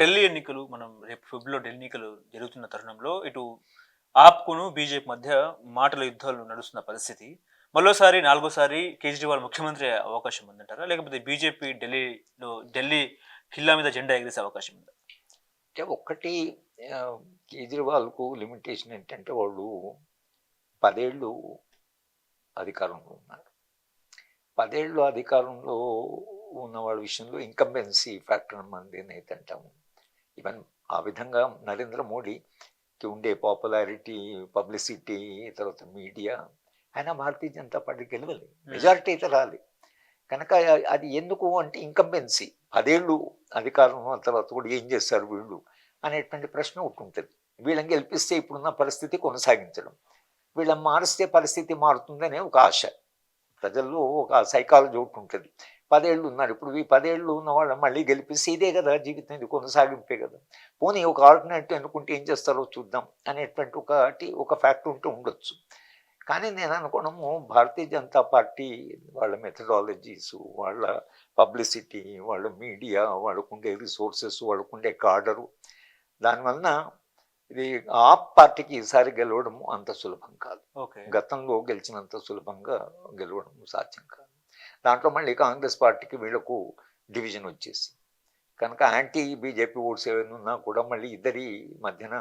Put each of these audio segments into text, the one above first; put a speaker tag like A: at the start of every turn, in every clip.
A: ఢిల్లీ ఎన్నికలు మనం రేపు ఫిబ్రవరిలో ఢిల్లీ ఎన్నికలు జరుగుతున్న తరుణంలో ఇటు ఆప్కును బీజేపీ మధ్య మాటల యుద్ధాలు నడుస్తున్న పరిస్థితి. మరోసారి నాలుగోసారి కేజ్రీవాల్ ముఖ్యమంత్రి అవకాశం ఉందంటారా? లేకపోతే బీజేపీ ఢిల్లీలో ఢిల్లీ కిల్లా మీద జెండా ఎగిరేసే అవకాశం ఉందా?
B: అంటే ఒక్కటి కేజ్రీవాల్కు లిమిటేషన్ ఏంటంటే వాళ్ళు పదేళ్ళు అధికారంలో ఉన్నారు పదేళ్ళు అధికారంలో ఉన్న వాళ్ళ విషయంలో ఇన్కంబెన్సీ ఫ్యాక్టర్ మంది అయితే అంటాము. ఈవెన్ ఆ విధంగా నరేంద్ర మోడీకి ఉండే పాపులారిటీ పబ్లిసిటీ తర్వాత మీడియా ఆయన భారతీయ జనతా పార్టీ గెలవలేదు మెజారిటీ అయితే రాలేదు కనుక అది ఎందుకు అంటే ఇన్కంబెన్సీ పదేళ్ళు అధికారం తర్వాత కూడా ఏం చేస్తారు వీళ్ళు అనేటువంటి ప్రశ్న ఒకటి ఉంటుంది. వీళ్ళని గెలిపిస్తే ఇప్పుడున్న పరిస్థితి కొనసాగించడం. వీళ్ళని మారిస్తే పరిస్థితి మారుతుందనే ఒక ఆశ. ప్రజల్లో ఒక సైకాలజీ ఒకటి ఉంటుంది. పదేళ్ళు ఉన్నారు ఇప్పుడు ఈ పదేళ్ళు ఉన్న వాళ్ళని మళ్ళీ గెలిపిస్తే ఇదే కదా జీవితం ఇది కొనసాగింపే కదా. పోనీ ఒక ఆల్టర్నేటివ్ అనుకుంటే ఏం చేస్తారో చూద్దాం అనేటువంటి ఒకటి ఒక ఫ్యాక్టర్ ఉంటూ ఉండొచ్చు. కానీ నేను అనుకోవడము భారతీయ జనతా పార్టీ వాళ్ళ మెథడాలజీస్ వాళ్ళ పబ్లిసిటీ వాళ్ళ మీడియా వాళ్ళకుండే రిసోర్సెస్ వాళ్ళకుండే కాడరు. దానివలన ఇది ఆ పార్టీకి ఈసారి గెలవడం అంత సులభం కాదు.
A: ఓకే.
B: గతంలో గెలిచినంత సులభంగా గెలవడం సాధ్యం కాదు. దాంట్లో మళ్ళీ కాంగ్రెస్ పార్టీకి వీళ్ళకు డివిజన్ వచ్చేసి కనుక యాంటీ బీజేపీ ఓట్స్ ఏమైనా ఉన్నా కూడా మళ్ళీ ఇద్దరి మధ్యన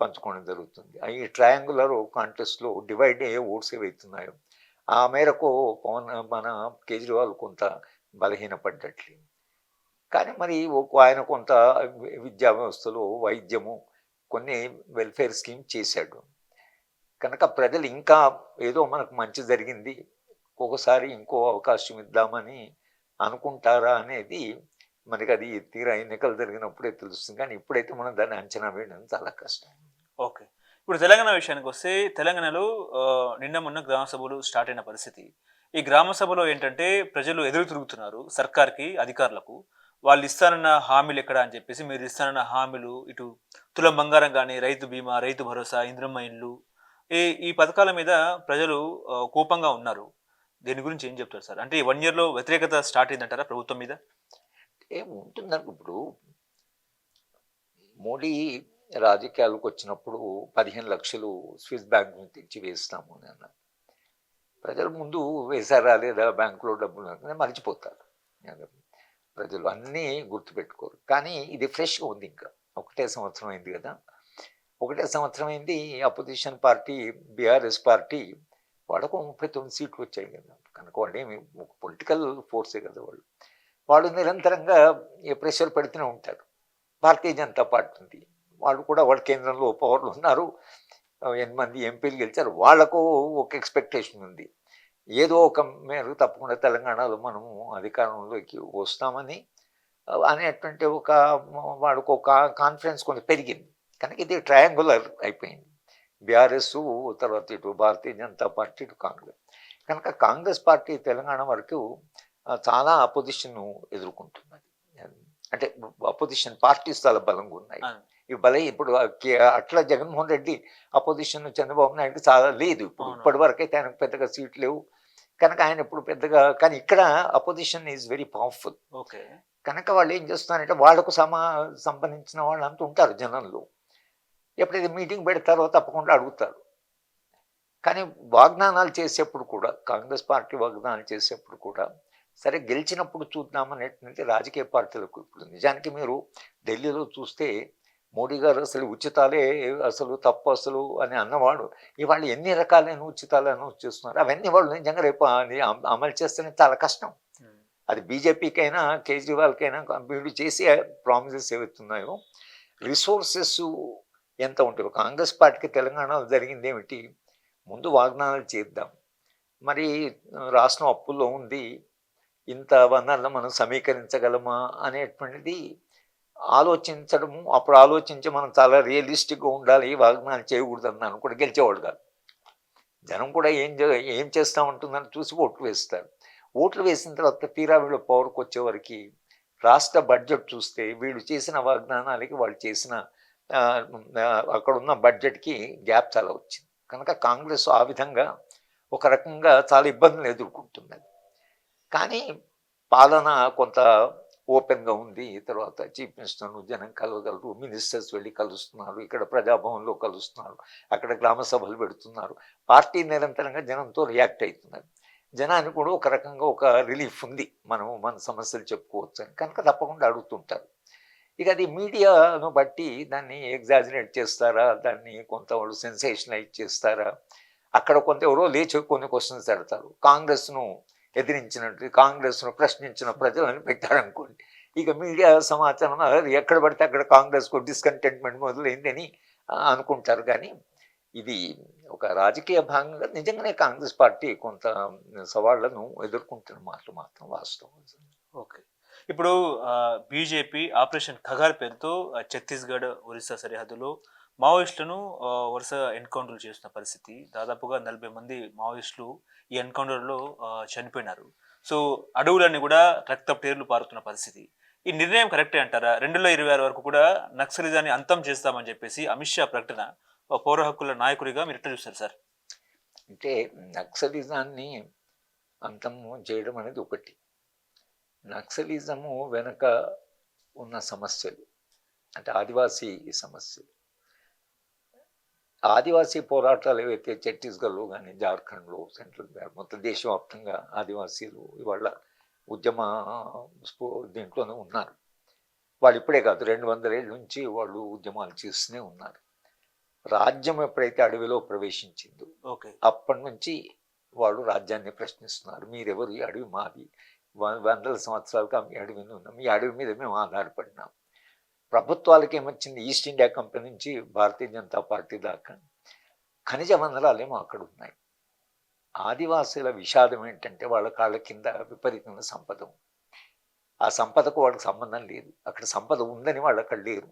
B: పంచుకోవడం జరుగుతుంది. ఈ ట్రయాంగులర్ కాంటెస్ట్లో డివైడ్ అయ్యే ఓట్స్ ఏవైతున్నాయో ఆ మేరకు పవన్ మన కేజ్రీవాల్ కొంత బలహీనపడ్డట్లే. కానీ మరి ఆయన కొంత విద్యా వ్యవస్థలో వైద్యము కొన్ని వెల్ఫేర్ స్కీమ్ చేశాడు. కనుక ప్రజలు ఇంకా ఏదో మనకు మంచి జరిగింది ఒకసారి ఇంకో అవకాశం ఇద్దామని అనుకుంటారా అనేది మనకి అది తీరా ఎన్నికలు జరిగినప్పుడే తెలుస్తుంది. కానీ ఇప్పుడైతే మనం దాన్ని అంచనా వేయడం చాలా కష్టం.
A: ఓకే. ఇప్పుడు తెలంగాణ విషయానికి వస్తే తెలంగాణలో నిన్న మొన్న గ్రామ సభలు స్టార్ట్ అయిన పరిస్థితి. ఈ గ్రామ సభలో ఏంటంటే ప్రజలు ఎదురు తిరుగుతున్నారు సర్కార్కి అధికారులకు. వాళ్ళు ఇస్తానన్న హామీలు ఎక్కడ అని చెప్పేసి మీరు ఇస్తానన్న హామీలు ఇటు తులం బంగారం కానీ రైతు బీమా రైతు భరోసా ఇంద్రమ్మ ఇండ్లు ఈ ఈ పథకాల మీద ప్రజలు కోపంగా ఉన్నారు. దీని గురించి ఏం చెప్తారు సార్? అంటే ఈ వన్ ఇయర్లో వ్యతిరేకత స్టార్ట్ అయిందంటారా ప్రభుత్వం మీద?
B: ఏం ఇప్పుడు మోడీ రాజకీయాలకు వచ్చినప్పుడు పదిహేను లక్షలు స్విస్ బ్యాంక్ నుంచి తెచ్చి వేస్తాము అని అన్నారు. ప్రజలు ముందు వేశారా లేదా బ్యాంకులో డబ్బులు మర్చిపోతారు. ప్రజలు అన్నీ గుర్తుపెట్టుకోరు. కానీ ఇది ఫ్రెష్గా ఉంది ఇంకా. ఒకటే సంవత్సరం అయింది కదా. ఒకటే సంవత్సరం అయింది అపోజిషన్ పార్టీ బీఆర్ఎస్ పార్టీ వాళ్ళకు ముప్పై తొమ్మిది సీట్లు వచ్చాయి కదా. కనుక వాళ్ళు ఏమి పొలిటికల్ ఫోర్సే కదా వాళ్ళు. వాళ్ళు నిరంతరంగా ప్రెషర్ పెడుతూనే ఉంటారు. భారతీయ జనతా పార్టీ ఉంది. వాళ్ళు కూడా వాళ్ళ కేంద్రంలో పవర్లు ఉన్నారు. ఎనిమిది మంది ఎంపీలు గెలిచారు? వాళ్ళకు ఒక ఎక్స్పెక్టేషన్ ఉంది. ఏదో ఒక మేరకు తప్పకుండా తెలంగాణలో మనము అధికారంలోకి వస్తామని అనేటువంటి ఒక వాళ్ళకు ఒక కాన్ఫిడెన్స్ కొంచెం పెరిగింది. కనుక ఇది ట్రయాంగులర్ అయిపోయింది. బీఆర్ఎస్ తర్వాత ఇటు భారతీయ జనతా పార్టీ ఇటు కాంగ్రెస్. కనుక కాంగ్రెస్ పార్టీ తెలంగాణ వరకు చాలా అపోజిషన్ ఎదుర్కొంటున్నది. అంటే అపోజిషన్ పార్టీస్ చాలా బలంగా ఉన్నాయి. ఈ బల ఇప్పుడు అట్లా జగన్మోహన్ రెడ్డి అపోజిషన్ చంద్రబాబు నాయుడు చాలా లేదు ఇప్పుడు. ఇప్పటి వరకు అయితే ఆయనకు పెద్దగా సీట్లు లేవు. కనుక ఆయన ఇప్పుడు పెద్దగా కానీ ఇక్కడ opposition is very powerful
A: okay.
B: కనుక వాళ్ళు ఏం చేస్తున్నారంటే వాళ్ళకు సమా సంబంధించిన వాళ్ళు అంతా ఉంటారు జనంలో. ఎప్పుడైతే మీటింగ్ పెడతారో తప్పకుండా అడుగుతారు. కానీ వాగ్దానాలు చేసేప్పుడు కూడా కాంగ్రెస్ పార్టీ వాగ్దానాలు చేసేప్పుడు కూడా సరే గెలిచినప్పుడు చూద్దామనేటువంటి రాజకీయ పార్టీలకు ఇప్పుడు నిజానికి మీరు ఢిల్లీలో చూస్తే మోడీ గారు అసలు ఉచితాలే అసలు తప్పు అసలు అని అన్నవాడు. ఇవాళ ఎన్ని రకాలైన ఉచితాలు అనౌన్స్ చేస్తున్నారు? అవన్నీ వాళ్ళు నిజంగా రేపు అమలు చేస్తేనే చాలా కష్టం. అది బీజేపీకైనా కేజ్రీవాల్కైనా వీళ్ళు చేసే ప్రామిసెస్ ఏవైతున్నాయో రిసోర్సెస్ ఎంత ఉంటుంది? కాంగ్రెస్ పార్టీకి తెలంగాణలో జరిగింది ఏమిటి ముందు వాగ్దానాలు చేద్దాం. మరి రాష్ట్రం అప్పుల్లో ఉంది. ఇంత వనరులు మనం సమీకరించగలమా అనేటువంటిది ఆలోచించడము అప్పుడు ఆలోచించి మనం చాలా రియలిస్టిక్గా ఉండాలి వాగ్నాలు వాగ్దానాలు చేయకూడదు అన్నాను కూడా గెలిచేవాడు కాదు. జనం కూడా ఏం ఏం చేస్తూ ఉంటుందని చూసి ఓట్లు వేస్తారు. ఓట్లు వేసిన తర్వాత తీరా వీళ్ళు పవర్కి వచ్చేవారికి రాష్ట్ర బడ్జెట్ చూస్తే వీళ్ళు చేసిన వాగ్దానాలకి వాళ్ళు చేసిన అక్కడ ఉన్న బడ్జెట్కి గ్యాప్ చాలా వచ్చింది. కనుక కాంగ్రెస్ ఆ విధంగా ఒక రకంగా చాలా ఇబ్బందులు ఎదుర్కొంటున్నది. కానీ పాలన కొంత ఓపెన్గా ఉంది. తర్వాత చీఫ్ మినిస్టర్ను జనం కలవగలరు మినిస్టర్స్ వెళ్ళి కలుస్తున్నారు ఇక్కడ ప్రజాభవన్లో కలుస్తున్నారు అక్కడ గ్రామ సభలు పెడుతున్నారు. పార్టీ నిరంతరంగా జనంతో రియాక్ట్ అవుతున్నారు జనానికి కూడా ఒక రకంగా ఒక రిలీఫ్ ఉంది. మనం మన సమస్యలు చెప్పుకోవచ్చు అని. కనుక తప్పకుండా అడుగుతుంటారు. ఇక అది మీడియాను బట్టి దాన్ని ఎగ్జాజినేట్ చేస్తారా? దాన్ని కొంత వాళ్ళు సెన్సేషనలైజ్ చేస్తారా? అక్కడ కొంత ఎవరో లేచి కొన్ని క్వశ్చన్స్ పెడతారు కాంగ్రెస్ను ఎదిరించినట్టు కాంగ్రెస్ను ప్రశ్నించిన ప్రజలను పెట్టారనుకోండి ఇక మీడియా సమాచారం ఎక్కడ పడితే అక్కడ కాంగ్రెస్కు డిస్కంటెంట్మెంట్ మొదలైందని అనుకుంటారు. కానీ ఇది ఒక రాజకీయ భాగంగా నిజంగానే కాంగ్రెస్ పార్టీ కొంత సవాళ్ళను ఎదుర్కొంటున్న మాటలు మాత్రం వాస్తవం.
A: ఓకే. ఇప్పుడు బీజేపీ ఆపరేషన్ ఖగార్ పేరుతో ఛత్తీస్గఢ్ ఒరిస్సా సరిహద్దులో మావోయిస్టులను వరుస ఎన్కౌంటర్లు చేస్తున్న పరిస్థితి. దాదాపుగా నలభై మంది మావోయిస్టులు ఈ ఎన్కౌంటర్లో చనిపోయినారు. సో అడవులన్నీ కూడా రక్తపు పేర్లు పారుతున్న పరిస్థితి. ఈ నిర్ణయం కరెక్టే అంటారా? రెండులో ఇరవై ఆరు వరకు కూడా నక్సలిజాన్ని అంతం చేస్తామని చెప్పేసి అమిత్ షా ప్రకటన పౌర హక్కుల నాయకుడిగా మీరు ఎట్లా చూస్తారు సార్?
B: అంటే నక్సలిజాన్ని అంతం చేయడం అనేది ఒకటి. నక్సలిజము వెనక ఉన్న సమస్యలు అంటే ఆదివాసీ సమస్యలు. ఆదివాసీ పోరాటాలు ఏవైతే ఛత్తీస్గఢ్లో కానీ జార్ఖండ్లో సెంట్రల్ మొత్తం దేశవ్యాప్తంగా ఆదివాసీలు ఇవాళ ఉద్యమ దీంట్లోనే ఉన్నారు. వాళ్ళు ఇప్పుడే కాదు రెండు వందల ఏళ్ళ నుంచి వాళ్ళు ఉద్యమాలు చేస్తూనే ఉన్నారు. రాజ్యం ఎప్పుడైతే అడవిలో ప్రవేశించిందో
A: ఓకే.
B: అప్పటి నుంచి వాళ్ళు రాజ్యాన్ని ప్రశ్నిస్తున్నారు. మీరెవరు? ఈ అడవి మాది. వందల సంవత్సరాలుగా మీ అడవి ఉన్నాం. మీ అడవి మీద మేము ఆధారపడినాం. ప్రభుత్వాలకి ఏమొచ్చింది? ఈస్ట్ ఇండియా కంపెనీ నుంచి భారతీయ జనతా పార్టీ దాకా ఖనిజ వనరాలేమో అక్కడ ఉన్నాయి. ఆదివాసీల విషాదం ఏంటంటే వాళ్ళ కాళ్ళ కింద విపరీతమైన సంపద ఆ సంపదకు వాళ్ళకి సంబంధం లేదు. అక్కడ సంపద ఉందని వాళ్ళు అక్కడ లేరు.